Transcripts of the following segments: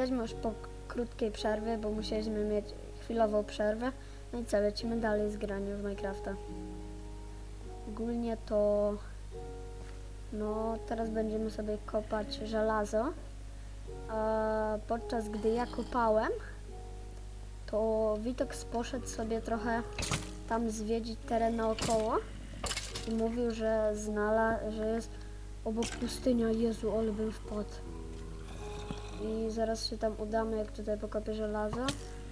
Jesteśmy już po krótkiej przerwie, bo musieliśmy mieć chwilową przerwę. No i co, lecimy dalej z graniem w Minecrafta. Ogólnie to... No, teraz będziemy sobie kopać żelazo. A podczas gdy ja kopałem, to Witox poszedł sobie trochę tam zwiedzić teren naokoło i mówił, że znalazł, że jest obok pustynia. Jezu, ale bym wpadł. I zaraz się tam udamy, jak tutaj pokopię żelazo,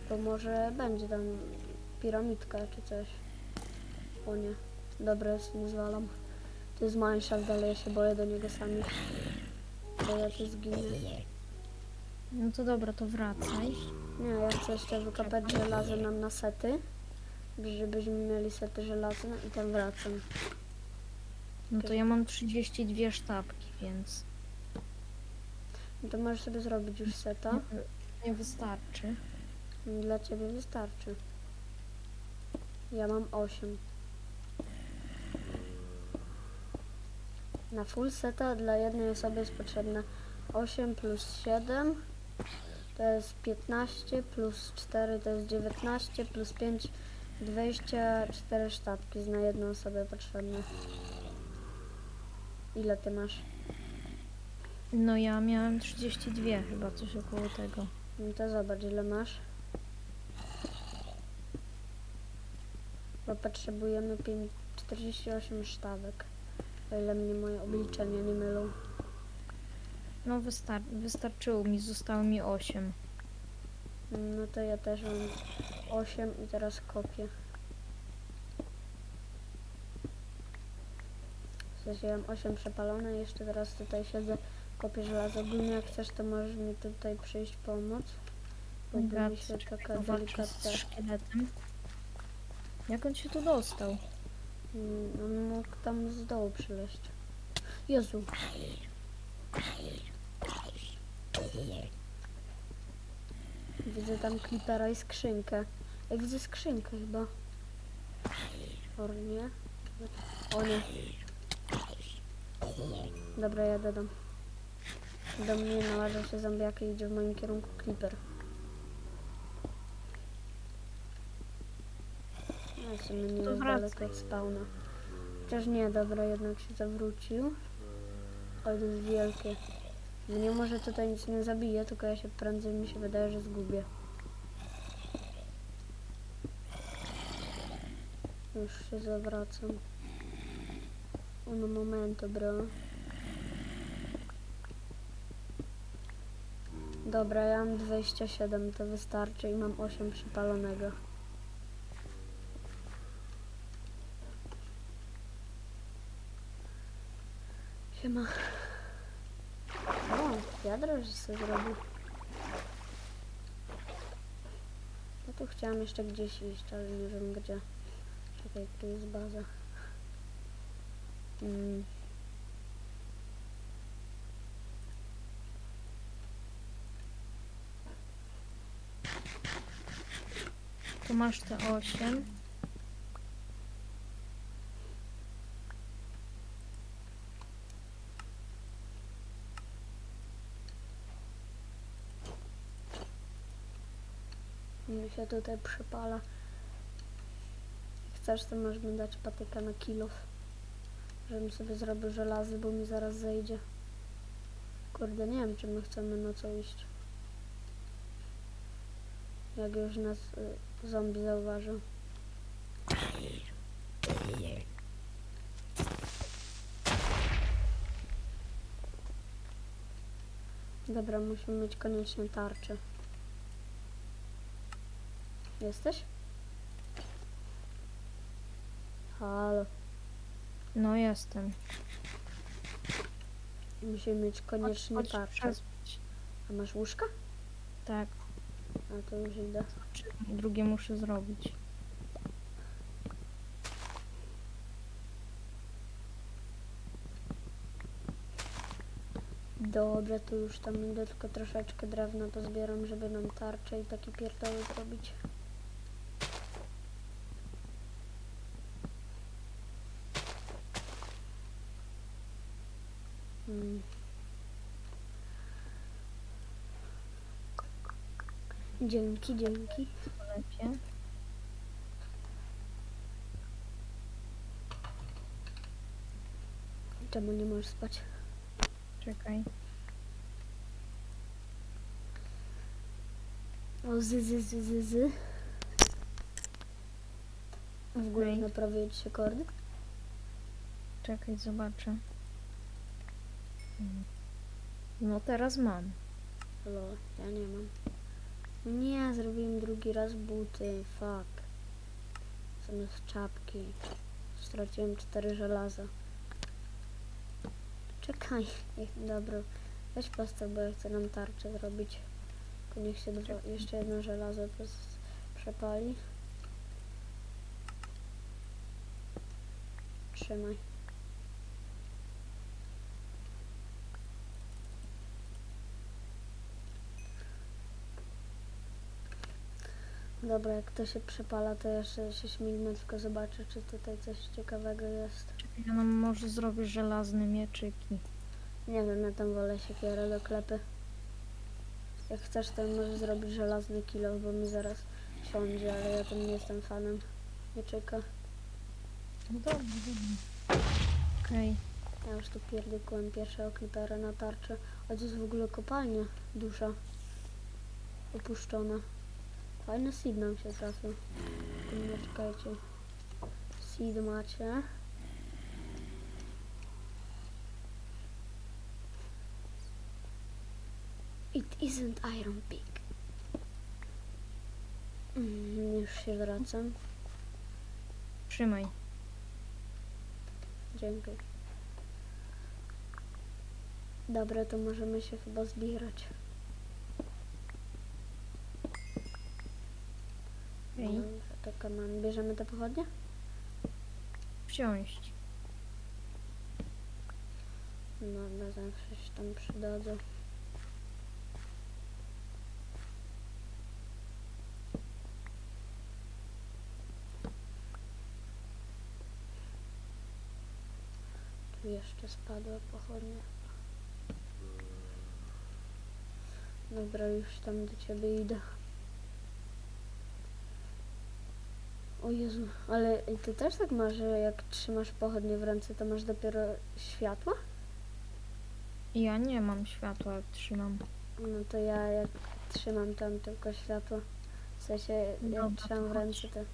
to może będzie tam piramidka czy coś. O nie, dobra, jest, nie zwalam. To jest Mineshaft, ale ja się boję do niego sami. Bo ja tu zginę. No to dobra, to wracaj. Nie, ja chcę jeszcze wykopać żelazo nam na sety, żebyśmy mieli sety żelazne i tam wracam. No to ja mam 32 sztabki, więc No to możesz sobie zrobić już seta. nie, wystarczy. Dla ciebie wystarczy. Ja mam 8. Na full seta dla jednej osoby jest potrzebne 8 plus 7 to jest 15 plus 4 to jest 19 plus 5 24 sztabki na jedną osobę potrzebne. Ile ty masz? No ja miałem 32 chyba, coś około tego. No to zobacz ile masz. Bo potrzebujemy pięć- 48 sztabek. O ile mnie moje obliczenia nie mylą. No wystar wystarczyło mi, zostało mi 8. No to ja też mam 8 i teraz kopię. W sensie ja mam 8 przepalone i jeszcze teraz tutaj siedzę, kopię żelazo. Ogólnie jak chcesz to możesz mi tutaj przyjść pomóc. Bo by mi się taka z delikatna... szkieletem. Jak on się tu dostał? Mm, On mógł tam z dołu przyleść. Jezu. Widzę tam klipera i skrzynkę. Ja widzę skrzynkę chyba. Or nie? O nie. Dobra, jadę do... Do mnie nałażą się zombiaki i idzie w moim kierunku. No, w sumie nie jest daleko od spawna. Chociaż nie, dobra, jednak się zawrócił. Ale to jest wielkie. Mnie może tutaj nic nie zabije, tylko ja się prędzej mi się wydaje, że zgubię. Już się zawracam. Un momento, bro. Dobra, ja mam 27, to wystarczy i mam 8 przypalonego. Siema. O, wiadro, że sobie zrobił. No tu chciałam jeszcze gdzieś iść, ale nie wiem gdzie. Czekaj, tu jest baza. Mm. Tu masz te 8. Mi się tutaj przypala. Chcesz, to możesz mi dać patyka na kilof. Żebym sobie zrobił żelazy, bo mi zaraz zejdzie. Kurde, nie wiem, czy my chcemy nocą iść. Jak już nas y, zombie zauważył. Dobra, musimy mieć koniecznie tarczę. Jesteś? Halo. No jestem. Musimy mieć koniecznie tarczę. A masz łóżka? Tak, A to już idę. drugie muszę zrobić. Dobra, to już tam idę, tylko troszeczkę drewna pozbieram, żeby nam tarczę i taki pierdoły zrobić. Hmm. Dzięki, dzięki. Lepiej. Czemu nie możesz spać? Czekaj. O, zy, zy, zy, zy, zy. W ogóle Okej. naprawię kordy? Czekaj, zobaczę. Mm. No teraz mam. Lol, ja nie mam. Nie, zrobiłem drugi raz buty, fuck. Zamiast czapki. Straciłem cztery żelaza. Czekaj, dobra. Weź pastę, bo ja chcę nam tarczę zrobić. Tylko niech się dwa, jeszcze jedno żelazo przepali. Trzymaj. Dobra, jak to się przepala, to jeszcze się śmignę, tylko zobaczę, czy tutaj coś ciekawego jest. Czekaj, ja nam może zrobię żelazne mieczyki. Nie wiem, ja tam wolę siekierę do klepy. Jak chcesz, to możesz zrobić żelazny kilo, bo mi zaraz siądzie, ale ja tam nie jestem fanem mieczyka. No dobrze, dobrze. Okej. Ja już tu pierdykłem pierwszego klipera na tarczę. A to jest w ogóle kopalnia dusza. Opuszczona. Fajny seed nam się trafił. Nie czekajcie. Seed macie. It isn't Iron Pig. Mm, już się wracam. Trzymaj. Dzięki. Dobra, to możemy się chyba zbierać. Dobrze, to kaman. Bierzemy te pochodnie? Wsiąść. No, na zawsze się tam przydadzą. Tu jeszcze spadła pochodnia. Dobra, już tam do ciebie idę. O Jezu, ale ty też tak masz, że jak trzymasz pochodnie w ręce, to masz dopiero światła? Ja nie mam światła, jak trzymam. No to ja jak trzymam tam tylko światło. W sensie jak Dobra, trzymam to w ręce te.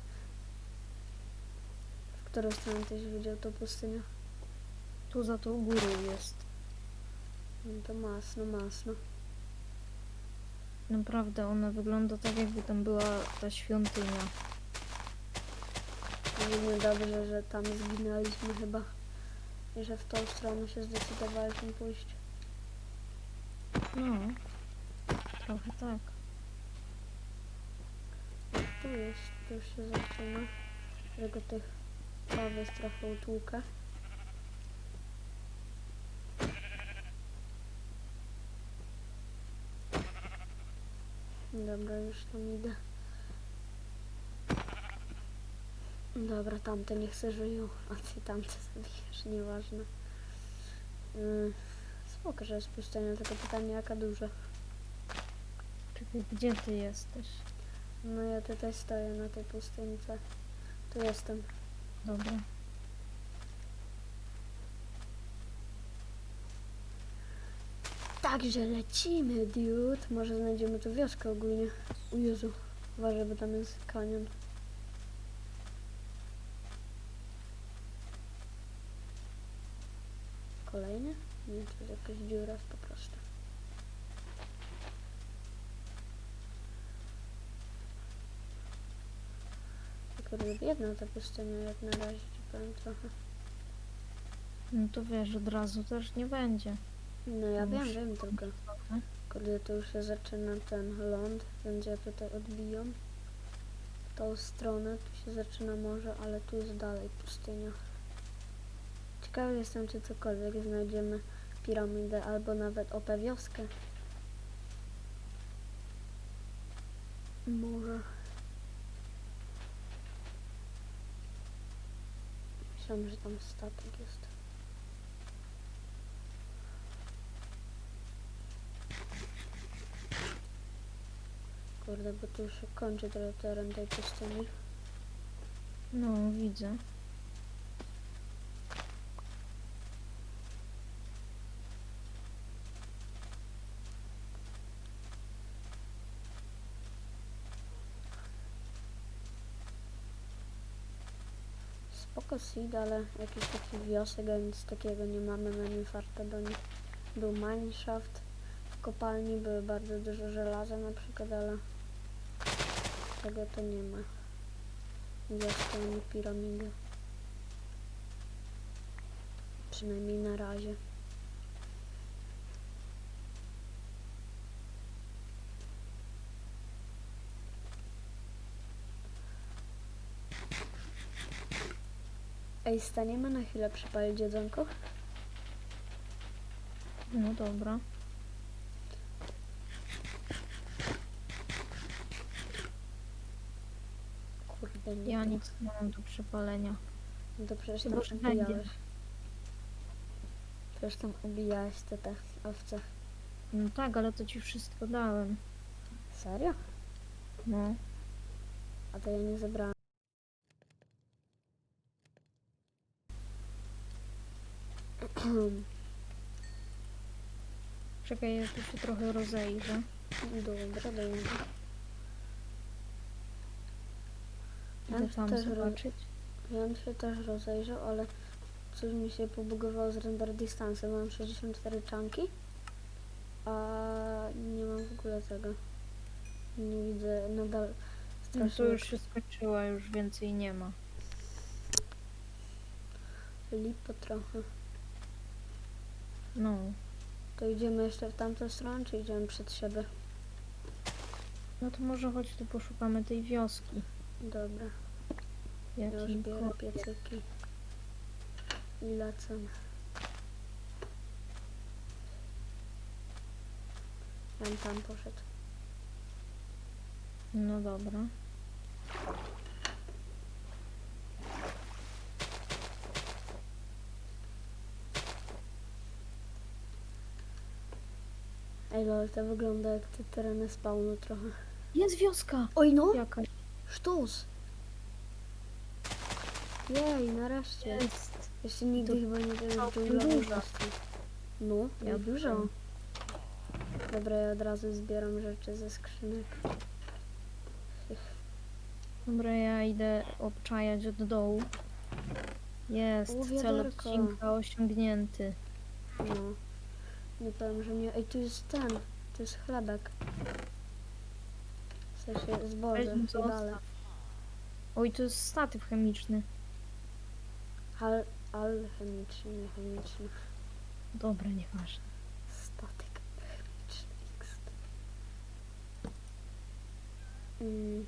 W którą stronę tyś widział tą pustynię? Tu za tą górą jest. No to masno, masno. Naprawdę, ona wygląda tak, jakby tam była ta świątynia. Mówimy dobrze, że tam zginęliśmy chyba. I że w tą stronę się zdecydowaliśmy pójść. No. Trochę tak. Tu jest, tu już się zaczyna. Tego tych prawy trochę utłukę. Dobra, już tam idę. Dobra, tamte niech se żyją, a ty tamte zabijesz, nieważne. Yy, spoko, że jest pustynia, tylko pytanie jaka duża. Czekaj, gdzie ty jesteś? No ja tutaj stoję na tej pustynce. Tu jestem. Dobra. Także lecimy, dude. Może znajdziemy tu wioskę ogólnie. O Jezu, uważaj, bo tam jest kanion. To jest jakaś dziura po prostu. Kurde, biedna ta pustynia jak na razie, ci powiem trochę. No to wiesz, od razu też nie będzie. No ja wiem, wiem tylko. Trochę. Kurde, to już się zaczyna ten ląd, więc ja tutaj odbijam. W tą stronę, tu się zaczyna morze, ale tu jest dalej pustynia. Ciekawy jestem, czy cokolwiek znajdziemy piramidę, albo nawet OP wioskę. Może. Myślałam, że tam statek jest. Kurde, bo tu już kończy trochę teren tej pustyni. No, widzę. Spoko seed, ale jakiś taki wiosek, a nic takiego nie mamy, mamy farta do nich. Był mineshaft, w kopalni były bardzo dużo żelaza na przykład, ale tego to nie ma. Wioski ani piramidy. Przynajmniej na razie. Ej, staniemy na chwilę przypalić jedzonko? No dobra. Kurde, nie. Ja nic nie mam do przepalenia. No to przecież Chyba, tam że ubijałeś. węgiel. Przecież tam te, te owce. No tak, ale to ci wszystko dałem. Serio? No. A to ja nie zebrałam. Czekaj, ja tu się trochę rozejrzę. Dobra, dobra. Ja Idę bym tam też zobaczyć. Ja bym się też rozejrzał, ale coś mi się pobugowało z render distance. Mam 64 czanki, a nie mam w ogóle tego. Nie widzę nadal No to już się skończyło, już więcej nie ma. lipo trochę. No. To idziemy jeszcze w tamtą stronę, czy idziemy przed siebie? No to może chodź tu poszukamy tej wioski. Dobra, ja już biorę piecyki i lecę. Ja bym tam poszedł. No dobra. Ej, lol, to wygląda jak te tereny spawnu trochę. Jest wioska! Oj no! Jakaś Sztos! Jej, nareszcie. jest. Jeszcze nigdy To chyba nie duża. własnych. No, Ja dużo. Dobra, ja od razu zbieram rzeczy ze skrzynek. Dobra, ja idę obczajać od dołu. Jest, O, cel odcinka osiągnięty. No. Nie powiem, że nie. Ej, tu jest ten. To jest chlebek. W sensie zboże Weź mi i to dalej. odstaw. Oj, to jest statyw chemiczny. Al, alchemiczny, nie chemiczny. Dobra, nieważne. Statyk chemiczny. X. Mm.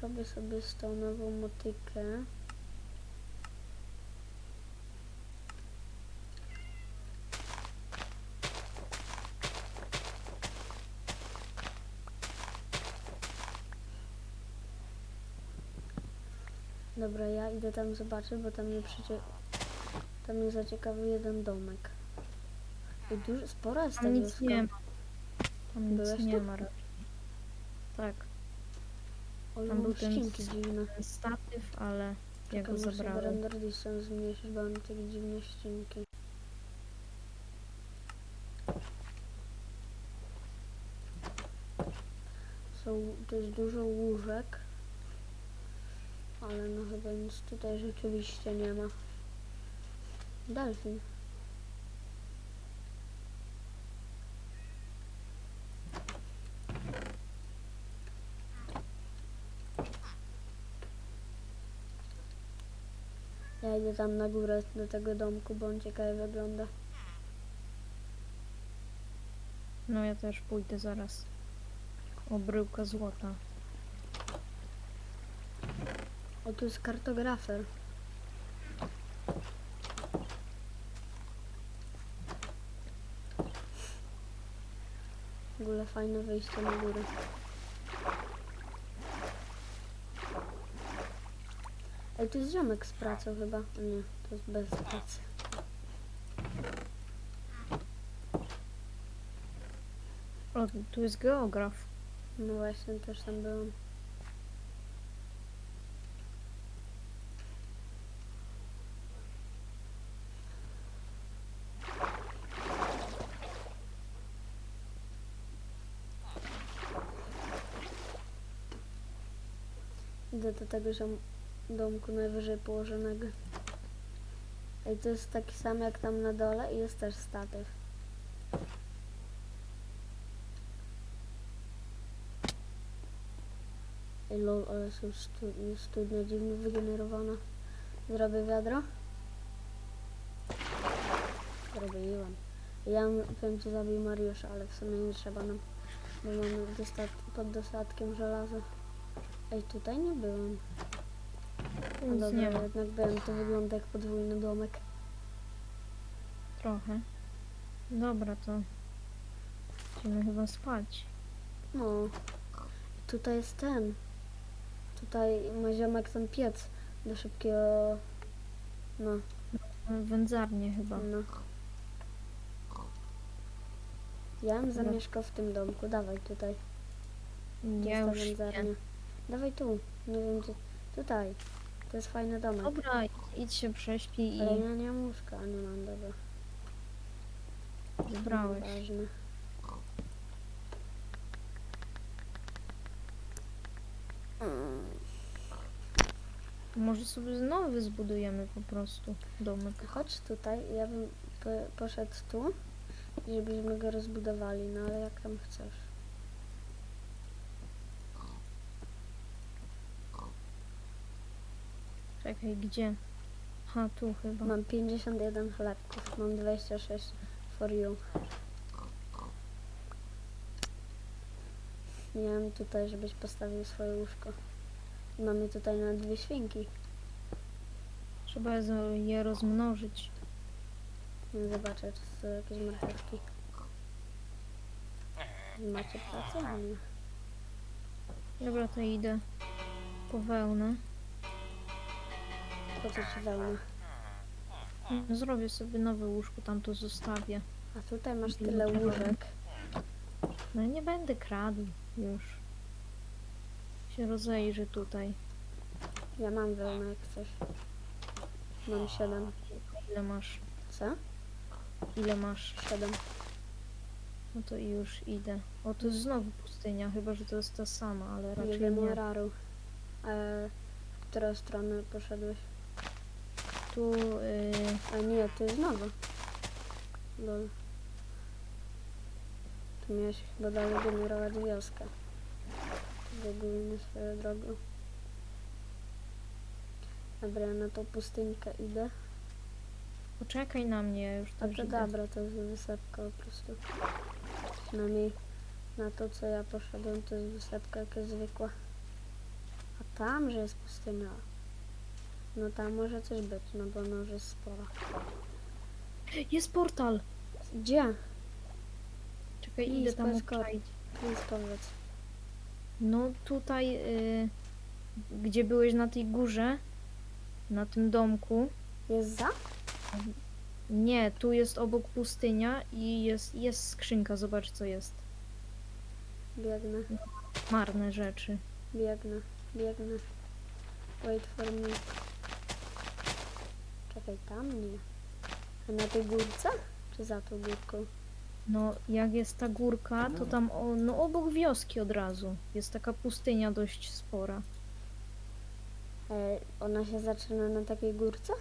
Zrobię sobie z tą nową motykę. Dobra, ja idę tam zobaczyć, bo tam mnie przycie... Tam mnie zaciekawił jeden domek. I duży, spora jest ta Tam nic wioska. nie ma. Tam nic Byłeś nie tu? ma raczej. Tak, Oj, tam mam był ten ścinki s- dziwne. ten statyw, ale ja go muszę zabrałem. render distance zmniejszyć, bo mam takie dziwne ścinki. Są, to jest dużo łóżek, ale no chyba nic tutaj rzeczywiście nie ma. Delfin. Ja idę tam na górę do tego domku, bo on ciekawie wygląda. No ja też pójdę zaraz. O, bryłka złota. O, tu jest kartografer. W ogóle fajne wyjście na górę. Ej, tu jest ziomek z pracą chyba. Nie, to jest bez pracy. O, tu jest geograf. No właśnie, też tam byłam. Idę do tego ziom- domku najwyżej położonego. I to jest taki sam jak tam na dole i jest też statyw. Ej lol, ale są stu- studnia dziwnie wygenerowana. Zrobię wiadro? Zrobiłam. Ja wiem co zabił Mariusza, ale w sumie nie trzeba nam, bo mamy pod dostatkiem żelaza. Ej, tutaj nie byłem. No Nic dobra, nie ma. jednak byłem. To wygląda jak podwójny domek. Trochę. Dobra, to idziemy chyba spać. No. Tutaj jest ten. Tutaj ma ziomek ten piec do szybkiego... No, Wędzarnie chyba. no. Ja bym zamieszkał w tym domku. Dawaj tutaj. Ja jest ta już nie. wędzarnia. Dawaj tu. Nie wiem gdzie. Tutaj. To jest fajny domek. Dobra, idź się prześpij Ale i ja nie mam łóżka, a nie mam, dobra. zbrałeś. Ważne. Może sobie znowu zbudujemy po prostu domek. Chodź tutaj, ja bym po- poszedł tu żebyśmy go rozbudowali, no ale jak tam chcesz. Czekaj, gdzie? Ha, tu chyba. Mam 51 chlebków, mam 26 for you. Miałem tutaj, żebyś postawił swoje łóżko. Mamy tutaj na dwie świnki. Trzeba je- rozmnożyć. No Zobaczę, czy są jakieś marchewki. Macie pracę? Dobra, to idę po wełnę. Po co ci wełna? Zrobię sobie nowe łóżko, tam to zostawię. A tutaj masz tyle łóżek. No nie będę kradł już. Się rozejrzę tutaj. Ja mam wełnę jak coś. Mam 7. Ile masz? Co? Ile masz? 7. No to już idę. O, to jest znowu pustynia, chyba że to jest ta sama, ale Nie raczej wiem, nie. Raru. E, w którą stronę poszedłeś? Tu y, A nie, to jest nowo. Lol. Tu miałeś chyba dalej generować wioskę. Biegujemy swoją drogą. Dobra, ja na tą pustyńkę idę. poczekaj na mnie, już A też to idę. dobra, to jest wysepka po prostu. Przynajmniej na to, co ja poszedłem, to jest wysepka jakaś zwykła. A tam, że jest pustynia. No tam może coś być, no bo no, że jest spora. Jest portal! Gdzie? Czekaj, Idź, idę tam kod. obczaić. Powiedz. No tutaj, y, gdzie byłeś na tej górze, na tym domku. Jest za? Nie, tu jest obok pustynia i jest, jest skrzynka, zobacz co jest. Biegnę, Marne rzeczy. biegnę, biegnę. Wait for me. Czekaj, tam nie. A na tej górce? Czy za tą górką? No, jak jest ta górka, to tam o, no, obok wioski od razu. Jest taka pustynia dość spora. E, ona się zaczyna na takiej górce?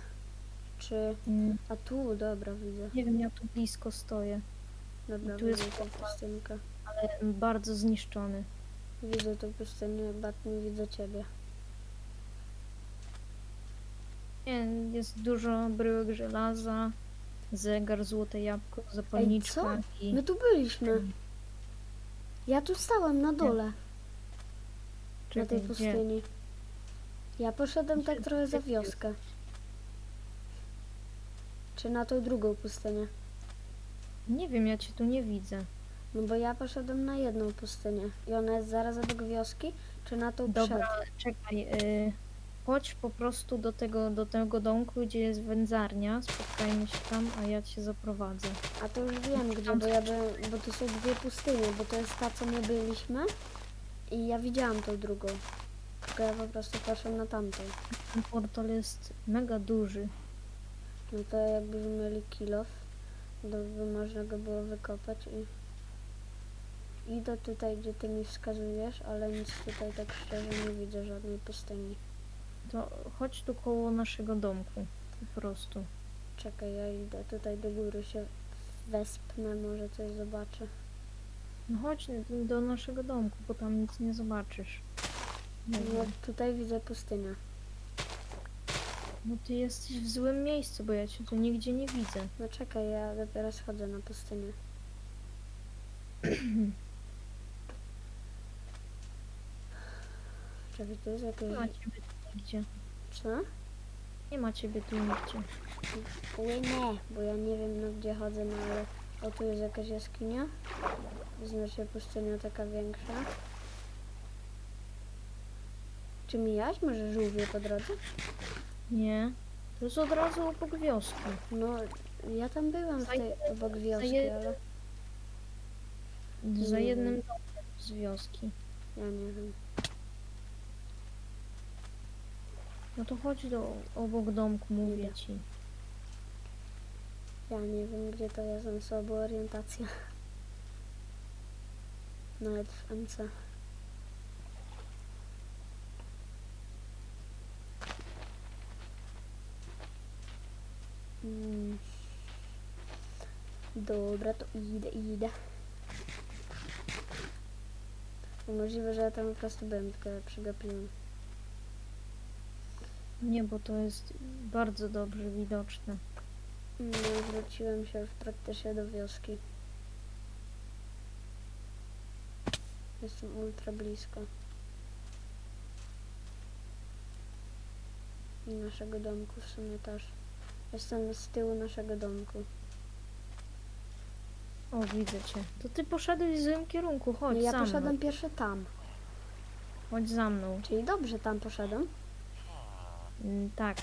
Czy... Mm, A tu, dobra, widzę. Nie wiem, ja tu blisko stoję, Dobra, tu jest widzę tą pustynkę. ale bardzo zniszczony. Widzę tą pustynię, bat nie widzę ciebie. Nie, jest dużo bryłek żelaza, zegar, złote jabłko, zapalniczka i... My tu byliśmy. Ja tu stałem na dole, na Czekaj, tej gdzie? pustyni. Ja poszedłem tak trochę za wioskę. Czy na tą drugą pustynię? Nie wiem, ja cię tu nie widzę. No bo ja poszedłem na jedną pustynię. I ona jest zaraz obok wioski, czy na tą Dobra, przed? czekaj. Y, Chodź po prostu do tego, do tego domku, gdzie jest wędzarnia. Spotkajmy się tam, a ja cię zaprowadzę. A to już wiem gdzie, bo ja byłem, bo to są dwie pustynie, bo to jest ta, co my byliśmy i ja widziałam tą drugą. Tylko ja po prostu poszłam na tamtą. Ten portal jest mega duży. No to jakbyśmy mieli kilof, to by można go było wykopać i idę tutaj, gdzie ty mi wskazujesz, ale nic tutaj tak szczerze nie widzę żadnej pustyni. To chodź tu koło naszego domku. Po prostu. Czekaj, ja idę tutaj do góry się wespnę, może coś zobaczę. No chodź do naszego domku, bo tam nic nie zobaczysz. No tutaj widzę pustynię. No ty jesteś w złym miejscu, bo ja cię tu nigdzie nie widzę. No czekaj, ja dopiero schodzę na pustynię. Czekaj, to jest jakieś... nigdzie. Co? Nie ma ciebie tu nigdzie. Płynę, bo ja nie wiem no gdzie chodzę, no ale... O, tu jest jakaś jaskinia. Znaczy pustynia taka większa. Czy mijałaś może żółwie po drodze? Nie. To jest od razu obok wioski. No, ja tam byłam w tej obok wioski, ale Za jednym domem z wioski. ja nie wiem. No to chodź do obok domku, mówię ci. Ja nie wiem gdzie to jest, mam słabą orientację. Nawet w MC. Mm. Dobra, to idę, idę. Możliwe, że ja tam po prostu byłem, tylko przegapiłem. Nie, bo to jest bardzo dobrze widoczne. No wróciłem się już praktycznie do wioski. Jestem ultra blisko. I naszego domku w sumie też. Jestem z tyłu naszego domku. O, widzę cię. To ty poszedłeś w złym kierunku, chodź No ja za poszedłem mną. pierwszy tam. Chodź za mną. Czyli dobrze tam poszedłem. Mm, tak.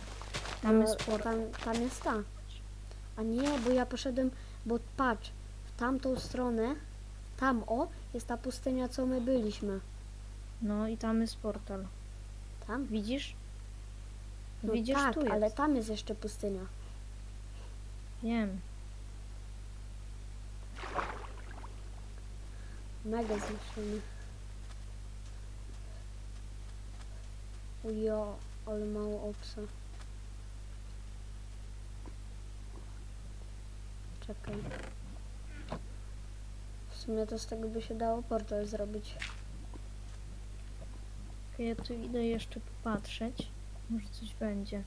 Tam No, jest portal. tam, tam jest ta. A nie, bo ja poszedłem, bo patrz, w tamtą stronę, tam o, jest ta pustynia, co my byliśmy. No i tam jest portal. Tam? Widzisz? No Widzisz, tak, tu jest. ale tam jest jeszcze pustynia. Wiem. Mega zniszczony. Ujo, ale mało obsa. Czekaj. W sumie to z tego by się dało portal zrobić. Ja tu idę jeszcze popatrzeć. Może coś będzie.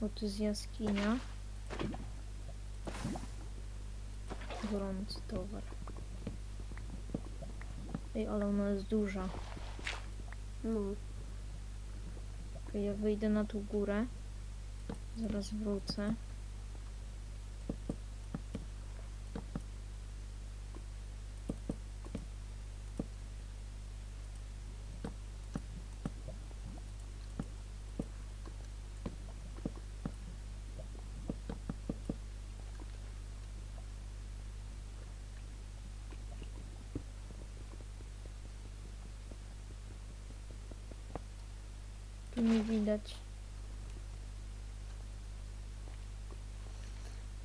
Bo tu jest jaskinia. Gorący towar. Ej, ale ona jest duża. No, ja wyjdę na tą górę. Zaraz wrócę. Nie widać.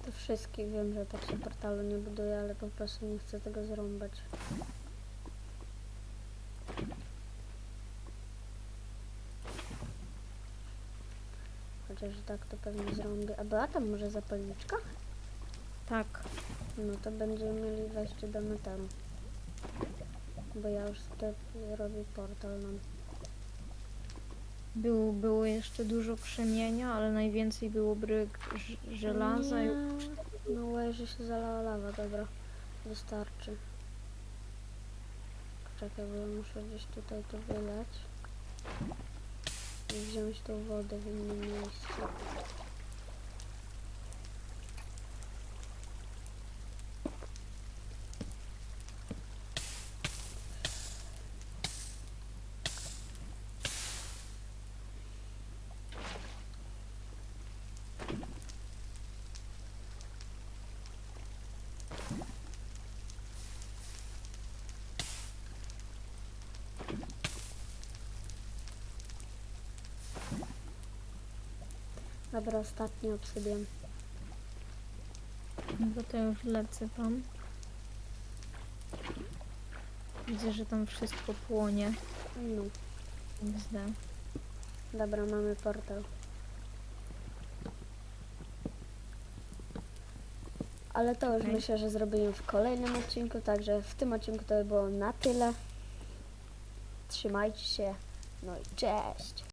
to wszystkich wiem, że tak się portalu nie buduje, ale po prostu nie chcę tego zrąbać. Chociaż tak to pewnie zrobię. A była tam może zapalniczka? Tak. No to będziemy mieli wejście do metalu. Bo ja już tutaj robię portal nam. Był, było jeszcze dużo krzemienia, ale najwięcej było bryk żelaza. i. No łeży się zalała lawa, dobra. Wystarczy. Czekaj, bo muszę gdzieś tutaj to wylać. I wziąć tą wodę w innym miejscu. Dobra, ostatni obsydian. No to to już lecę tam. Widzę, że tam wszystko płonie. No, XD. dobra, mamy portal. Ale to już Okej. myślę, że zrobimy w kolejnym odcinku, także w tym odcinku to by było na tyle. Trzymajcie się, no i cześć!